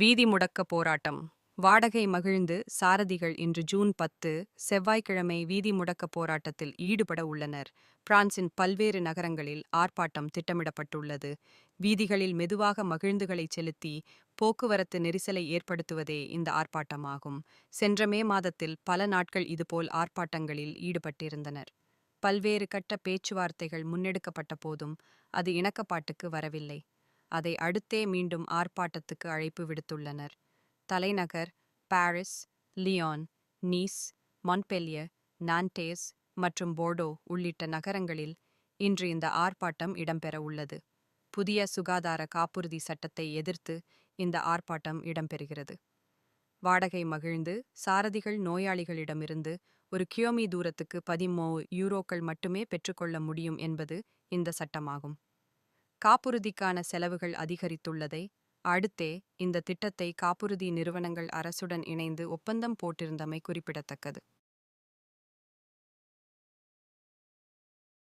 வீதி முடக்க போராட்டம். வாடகை மகிழ்ந்து சாரதிகள் இன்று ஜூன் பத்து செவ்வாய்க்கிழமை வீதி முடக்க போராட்டத்தில் ஈடுபட உள்ளனர். பிரான்சின் பல்வேறு நகரங்களில் ஆர்ப்பாட்டம் திட்டமிடப்பட்டுள்ளது. வீதிகளில் மெதுவாக மகிழ்ந்துகளை செலுத்தி போக்குவரத்து நெரிசலை ஏற்படுத்துவதே இந்த ஆர்ப்பாட்டமாகும். சென்ற மே மாதத்தில் பல நாட்கள் இதுபோல் ஆர்ப்பாட்டங்களில் ஈடுபட்டிருந்தனர். பல்வேறு கட்ட பேச்சுவார்த்தைகள் முன்னெடுக்கப்பட்ட போதும் அது இணக்கப்பாட்டுக்கு வரவில்லை. அதை அடுத்தே மீண்டும் ஆர்ப்பாட்டத்துக்கு அழைப்பு விடுத்துள்ளனர். தலைநகர் Paris Lyon Nice Montpellier Nantes மற்றும் போர்டோ உள்ளிட்ட நகரங்களில் இன்று இந்த ஆர்ப்பாட்டம் இடம்பெற உள்ளது. புதிய சுகாதார காப்புறுதி சட்டத்தை எதிர்த்து இந்த ஆர்ப்பாட்டம் இடம்பெறுகிறது. வாடகை மகிழ்ந்து சாரதிகள் நோயாளிகளிடமிருந்து ஒரு கியோமி தூரத்துக்கு பதிமூ யூரோக்கள் மட்டுமே பெற்றுக்கொள்ள முடியும் என்பது இந்த சட்டமாகும். காப்புறுதிக்கான செலவுகள் அதிகரித்துள்ளதை அடுத்தே இந்த திட்டத்தை காப்புறுதி நிறுவனங்கள் அரசுடன் இணைந்து ஒப்பந்தம் போட்டிருந்தமை குறிப்பிடத்தக்கது.